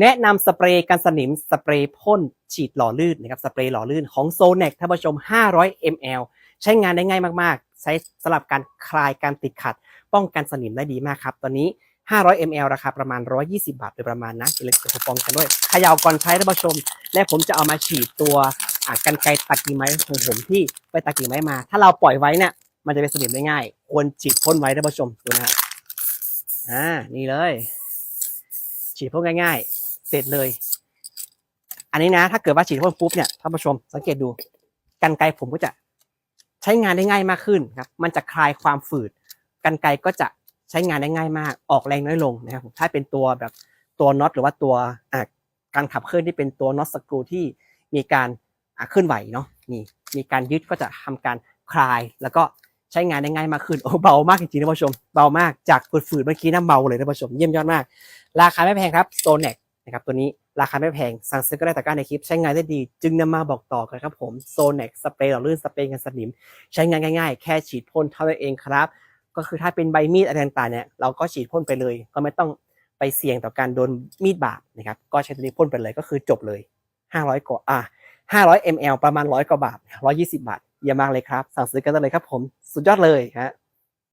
แนะนำสเปรย์กันสนิมสเปรย์พ่นฉีดหล่อลื่นนะครับสเปรย์หล่อลื่นของโซเน c ท่านผู้ชม 500 ml ใช้งานได้ง่ายมากๆ ใช้สำหรับการคลายการติดขัด ป้องกันสนิมได้ดีมากครับ ตอนนี้ 500 ml ราคาประมาณ 120 บาทโดยประมาณนะกิเลยกับคูปองกันด้วยขย่าก่อนใช้ท่านผู้ชม และผมจะเอามาฉีดตัวกันไกตัดกิ่งไม้ของผมที่ไปตัดกิ่งไม้มา ถ้าเราปล่อยไว้เนี่ยมันจะเป็นสนิมได้ง่าย ควรฉีดพ่นไว้ท่านผู้ชมดูนะฮะอ่านี่เลย ฉีดพ่นง่ายๆ เสร็จเลย อันนี้นะ ถ้าเกิดว่าฉีดพ่นปุ๊บเนี่ยท่านผู้ชมสังเกตดูกันไกผมก็จะใช้งานได้ง่ายมากขึ้นครับ มันจะคลายความฝืดกันไกก็จะใช้งานได้ง่ายมาก ออกแรงน้อยลงนะครับถ้าเป็นตัวแบบตัวน็อตหรือว่าตัวการขับเคลื่อนที่เป็นตัวน็อตสกรูที่มีการเคลื่อนไหวเนาะนี่มีการยึดก็จะทำการคลายแล้วก็ใช้งานได้ง่ายมากขึ้นโอ้เบามากจริงๆท่านผู้ชมเบามากจากฝืดๆเมื่อกี้นะเบาเลยท่านผู้ชมเยี่ยมยอดมาก ราคาไม่แพงครับโซเน็ก นะครับตัวนี้ราคาไม่แพง สั่งซื้อก็ได้ตะกร้าในคลิป ใช้งานได้ดี จึงนำมาบอกต่อกันครับผมโซเน็กสเปรย์หล่อลื่นสเปรย์กันสนิม ใช้งานง่ายๆ แค่ฉีดพ่นเท่านั้นเองครับ ก็คือถ้าเป็นใบมีดอะไรต่างๆเนี่ยเราก็ฉีดพ่นไปเลย ก็ไม่ต้องไปเสี่ยงต่อการโดนมีดบาดนะครับก็ใช้ตัวนี้พ่นไปเลยก็คือจบเลย 500กว่าอะ500 ml ประมาณ 100 กว่าบาท 120 บาทเยี่ยมมากเลยครับ สั่งซื้อกันได้เลยครับผม สุดยอดเลยฮะ